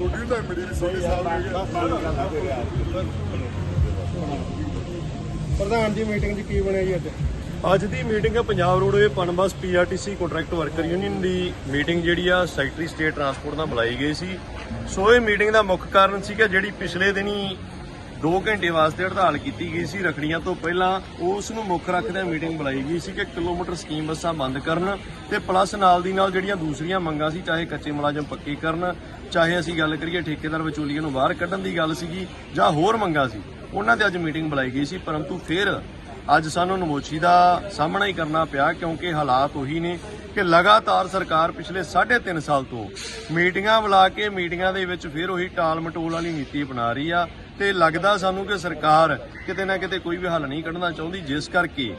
ਮੇਰੀ ਵੀ ਪ੍ਰਧਾਨ ਜੀ ਮੀਟਿੰਗ 'ਚ ਕੀ ਬਣਿਆ ਜੀ ਅੱਜ? ਅੱਜ ਦੀ ਮੀਟਿੰਗ ਹੈ Punjab roadway PUNBUS PRTC contract worker union ਦੀ ਮੀਟਿੰਗ ਜਿਹੜੀ ਆ ਸੈਕਟਰੀ ਸਟੇਟ ਟਰਾਂਸਪੋਰਟ ਨਾਲ ਬੁਲਾਈ ਗਈ ਸੀ। ਸੋ ਇਹ ਮੀਟਿੰਗ ਦਾ ਮੁੱਖ ਕਾਰਨ ਸੀ ਕਿ ਜਿਹੜੀ ਪਿਛਲੇ ਦਿਨੀ 2 ਘੰਟੇ ਵਾਸਤੇ ਹੜਤਾਲ ਕੀਤੀ ਗਈ ਸੀ। ਰਖੜੀਆਂ ਤੋਂ ਪਹਿਲਾਂ ਉਸ ਨੂੰ ਮੁੱਖ ਰੱਖਦਿਆਂ ਮੀਟਿੰਗ ਬੁਲਾਈ ਗਈ ਸੀ ਕਿ ਕਿਲੋਮੀਟਰ ਸਕੀਮ ਬੱਸਾਂ ਬੰਦ ਕਰਨ ਤੇ ਪਲੱਸ ਨਾਲ ਦੀ ਨਾਲ ਜਿਹੜੀਆਂ ਦੂਸਰੀਆਂ ਮੰਗਾਂ ਸੀ, ਚਾਹੇ ਕੱਚੇ ਮੁਲਾਜ਼ਮ ਪੱਕੇ ਕਰਨ, ਚਾਹੇ ਅਸੀਂ ਗੱਲ ਕਰੀਏ ਠੇਕੇਦਾਰ ਵਿਚੋਲੀਆਂ ਨੂੰ ਬਾਹਰ ਕੱਢਣ ਦੀ ਗੱਲ ਸੀਗੀ ਜਾਂ ਹੋਰ ਮੰਗਾਂ ਸੀ, ਉਹਨਾਂ ਤੇ ਅੱਜ ਮੀਟਿੰਗ ਬੁਲਾਈ ਗਈ ਸੀ। ਪਰੰਤੂ ਫਿਰ ਅੱਜ ਸਾਨੂੰ ਨਮੋਚੀ ਦਾ ਸਾਹਮਣਾ ਹੀ ਕਰਨਾ ਪਿਆ ਕਿਉਂਕਿ ਹਾਲਾਤ ਉਹੀ ਨੇ ਕਿ ਲਗਾਤਾਰ ਸਰਕਾਰ ਪਿਛਲੇ 3.5 ਸਾਲ ਤੋਂ ਮੀਟਿੰਗਾਂ ਬੁਲਾ ਕੇ ਮੀਟਿੰਗਾਂ ਦੇ ਵਿੱਚ ਫਿਰ ਉਹੀ ਟਾਲ ਮਟੋਲ ਵਾਲੀ ਨੀਤੀ ਅਪਣਾ ਰਹੀ ਆ। ਤੇ ਲੱਗਦਾ ਸਾਨੂੰ ਕਿ ਸਰਕਾਰ ਕਿਤੇ ਨਾ ਕਿਤੇ ਕੋਈ ਵੀ ਹੱਲ ਨਹੀਂ ਕੱਢਣਾ ਚਾਹੁੰਦੀ, ਜਿਸ ਕਰਕੇ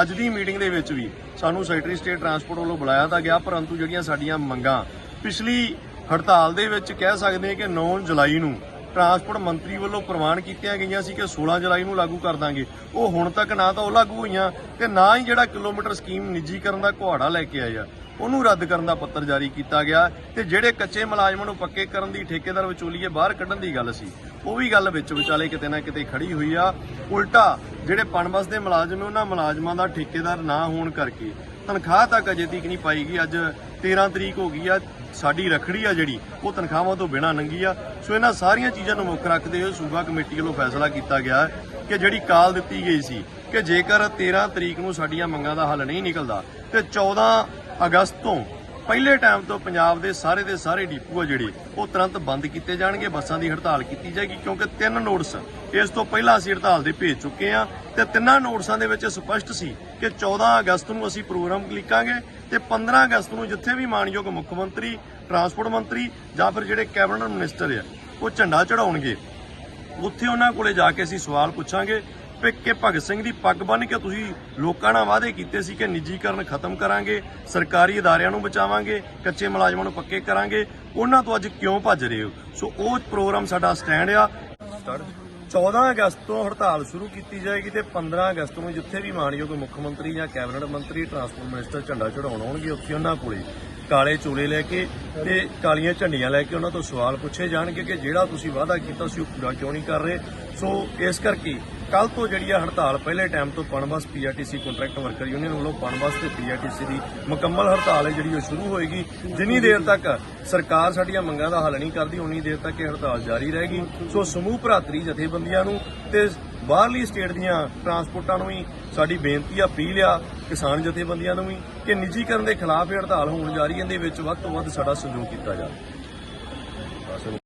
ਅੱਜ ਦੀ ਮੀਟਿੰਗ ਦੇ ਵਿੱਚ ਵੀ ਸਾਨੂੰ ਸੈਕਟਰੀ ਸਟੇਟ ਟਰਾਂਸਪੋਰਟ ਵੱਲੋਂ ਬੁਲਾਇਆ ਤਾਂ ਗਿਆ, ਪਰੰਤੂ ਜਿਹੜੀਆਂ ਸਾਡੀਆਂ ਮੰਗਾਂ ਪਿਛਲੀ ਹੜਤਾਲ ਦੇ ਵਿੱਚ ਕਹਿ ਸਕਦੇ ਹਾਂ ਕਿ 9 ਜੁਲਾਈ ਨੂੰ ਟਰਾਂਸਪੋਰਟ ਮੰਤਰੀ ਵੱਲੋਂ ਪ੍ਰਵਾਨ ਕੀਤੀਆਂ ਗਈਆਂ ਸੀ ਕਿ 16 ਜੁਲਾਈ ਨੂੰ ਲਾਗੂ ਕਰ ਦਾਂਗੇ। ਉਹ ਹੁਣ ਤੱਕ ਨਾ ਤਾਂ ਉਹ ਲਾਗੂ ਹੋਈਆਂ ਤੇ ਨਾ ਹੀ ਜਿਹੜਾ ਕਿਲੋਮੀਟਰ ਸਕੀਮ ਨਿੱਜੀਕਰਨ ਦਾ ਕੁਹਾੜਾ ਲੈ ਕੇ ਆਇਆ ਉਹਨੂੰ ਰੱਦ ਕਰਨ ਦਾ ਪੱਤਰ ਜਾਰੀ ਕੀਤਾ ਗਿਆ ਤੇ ਜਿਹੜੇ ਕੱਚੇ ਮੁਲਾਜ਼ਮਾਂ ਨੂੰ ਪੱਕੇ ਕਰਨ ਦੀ ਠੇਕੇਦਾਰ ਵਿਚੋਲੀਏ ਬਾਹਰ ਕੱਢਣ ਦੀ ਗੱਲ ਸੀ, ਉਹ ਵੀ ਗੱਲ ਵਿੱਚ ਵਿਚਾਲੇ ਕਿਤੇ ਨਾ ਕਿਤੇ ਖੜੀ ਹੋਈ ਆ। ਉਲਟਾ ਜਿਹੜੇ ਪਣਬਸ ਦੇ ਮੁਲਾਜ਼ਮ ਉਹਨਾਂ ਮੁਲਾਜ਼ਮਾਂ ਦਾ ਠੇਕੇਦਾਰ ਨਾ ਹੋਣ ਕਰਕੇ ਤਨਖਾਹ ਤੱਕ ਅਜੇ ਤੀਕ ਨਹੀਂ ਪਾਈ ਗਈ। ਅੱਜ 13 ਤਰੀਕ ਹੋ ਗਈ ਆ, ਸਾਡੀ ਰਖੜੀ ਆ ਜਿਹੜੀ, ਉਹ ਤਨਖਾਹਾਂ ਤੋਂ ਬਿਨਾਂ ਨੰਗੀ ਆ। ਸੋ ਇਹਨਾਂ ਸਾਰੀਆਂ ਚੀਜ਼ਾਂ ਨੂੰ ਮੁੱਖ ਰੱਖਦੇ ਹੋਏ ਸੂਬਾ ਕਮੇਟੀ ਵੱਲੋਂ ਫੈਸਲਾ ਕੀਤਾ ਗਿਆ ਕਿ ਜਿਹੜੀ ਕਾਲ ਦਿੱਤੀ ਗਈ ਸੀ ਕਿ ਜੇਕਰ 13 ਤਰੀਕ ਨੂੰ ਸਾਡੀਆਂ ਮੰਗਾਂ ਦਾ ਹੱਲ ਨਹੀਂ ਨਿਕਲਦਾ ਤੇ 14 ਅਗਸਤ ਤੋਂ ਪਹਿਲੇ ਟਾਈਮ ਤੋਂ ਪੰਜਾਬ ਦੇ ਸਾਰੇ ਦੇ ਸਾਰੇ ਡਿਪੂ ਆ ਜਿਹੜੇ, ਉਹ ਤੁਰੰਤ ਬੰਦ ਕੀਤੇ ਜਾਣਗੇ, ਬੱਸਾਂ ਦੀ ਹੜਤਾਲ ਕੀਤੀ ਜਾਏਗੀ, ਕਿਉਂਕਿ ਤਿੰਨ ਨੋਟਿਸ ਇਸ ਤੋਂ ਪਹਿਲਾਂ ਅਸੀਂ ਹੜਤਾਲ ਦੇ ਭੇਜ ਚੁੱਕੇ ਆ ਤੇ ਤਿੰਨਾਂ ਨੋਟਿਸਾਂ ਦੇ ਵਿੱਚ ਸਪਸ਼ਟ ਸੀ ਕਿ 14 ਅਗਸਤ ਨੂੰ ਅਸੀਂ ਪ੍ਰੋਗਰਾਮ ਲਿਖਾਂਗੇ ਤੇ 15 ਅਗਸਤ ਨੂੰ ਜਿੱਥੇ ਵੀ ਮਾਨਯੋਗ ਮੁੱਖ ਮੰਤਰੀ ਟਰਾਂਸਪੋਰਟ ਮੰਤਰੀ ਜਾਂ ਫਿਰ ਜਿਹੜੇ ਕੈਬਨਿਟ ਮਿਨਿਸਟਰ ਆ, ਉਹ ਝੰਡਾ ਚੜਾਉਣਗੇ ਉੱਥੇ ਉਹਨਾਂ ਕੋਲੇ ਜਾ ਕੇ ਅਸੀਂ ਸਵਾਲ ਪੁੱਛਾਂਗੇ ਵੀ ਕਿ ਭਗਤ ਸਿੰਘ ਦੀ ਪੱਗ ਬੰਨ੍ਹ ਕੇ ਤੁਸੀਂ ਲੋਕਾਂ ਨਾਲ ਵਾਅਦੇ ਕੀਤੇ ਸੀ ਕਿ ਨਿੱਜੀਕਰਨ ਖਤਮ ਕਰਾਂਗੇ, ਸਰਕਾਰੀ ਅਦਾਰਿਆਂ ਨੂੰ ਬਚਾਵਾਂਗੇ, ਕੱਚੇ ਮੁਲਾਜ਼ਮਾਂ ਨੂੰ ਪੱਕੇ ਕਰਾਂਗੇ। ਉਹਨਾਂ ਤੋਂ ਅੱਜ ਕਿਉਂ ਭੱਜ ਰਹੇ ਹੋ? ਸੋ ਉਹ ਪ੍ਰੋਗਰਾਮ ਸਾਡਾ ਸਟੈਂਡ ਆ। 14 ਅਗਸਤ ਤੋਂ ਹੜਤਾਲ ਸ਼ੁਰੂ ਕੀਤੀ ਜਾਏਗੀ ਤੇ 15 ਅਗਸਤ ਨੂੰ ਜਿੱਥੇ ਵੀ ਮਾਨਯੋਗ ਮੁੱਖ ਮੰਤਰੀ ਜਾਂ ਕੈਬਨਿਟ ਮੰਤਰੀ, ਟਰਾਂਸਪੋਰਟ ਮਿਨਿਸਟਰ ਝੰਡਾ ਚੜਾਉਣ ਆਉਣਗੇ, ਉੱਥੇ ਉਹਨਾਂ ਕੋਲੇ ਕਾਲੇ ਚੋਲੇ ਲੈ ਕੇ ਤੇ ਕਾਲੀਆਂ ਝੰਡੀਆਂ ਲੈ ਕੇ ਉਹਨਾਂ ਤੋਂ ਸਵਾਲ ਪੁੱਛੇ ਜਾਣਗੇ ਕਿ ਜਿਹੜਾ ਤੁਸੀਂ ਵਾਅਦਾ ਕੀਤਾ ਸੀ ਉਹ ਪੂਰਾ ਕਿਉਂ ਨਹੀਂ ਕਰ ਰਹੇ? ਸੋ ਇਸ ਕਰਕੇ ਕੱਲ ਤੋਂ ਜਿਹੜੀ ਆ ਹੜਤਾਲ ਪਹਿਲੇ ਟਾਈਮ ਤੋਂ PUNBUS PRTC contract worker union ਵੱਲੋਂ ਪਨਬਸ ਤੇ ਪੀਆਰਟੀਸੀ ਦੀ ਮੁਕੰਮਲ ਹੜਤਾਲ ਹੈ, ਜਿਹੜੀ ਉਹ ਸ਼ੁਰੂ ਹੋਏਗੀ। ਜਿੰਨੀ ਦੇਰ ਤੱਕ ਸਰਕਾਰ ਸਾਡੀਆਂ ਮੰਗਾਂ ਦਾ ਹੱਲ ਨਹੀਂ ਕਰਦੀ, ਉਨੀ ਦੇਰ ਤੱਕ ਇਹ ਹੜਤਾਲ ਜਾਰੀ ਰਹੇਗੀ। ਸੋ ਸਮੂਹ ਭਰਾਤਰੀ ਜਥੇਬੰਦੀਆਂ ਨੂੰ ਤੇ ਬਾਹਰਲੀ ਸਟੇਟ ਦੀਆਂ ਟਰਾਂਸਪੋਰਟਾਂ ਨੂੰ ਵੀ ਸਾਡੀ ਬੇਨਤੀ ਆ, ਅਪੀਲ ਆ, ਕਿਸਾਨ ਜਥੇਬੰਦੀਆਂ ਨੂੰ ਵੀ, ਕਿ ਨਿੱਜੀਕਰਨ ਦੇ ਖਿਲਾਫ ਇਹ ਹੜਤਾਲ ਹੋਣ ਜਾ ਰਹੀ ਹੈ, ਇਹਦੇ ਵਿੱਚ ਵੱਧ ਤੋਂ ਵੱਧ ਸਾਡਾ ਸਹਿਯੋਗ ਕੀਤਾ ਜਾਵੇ।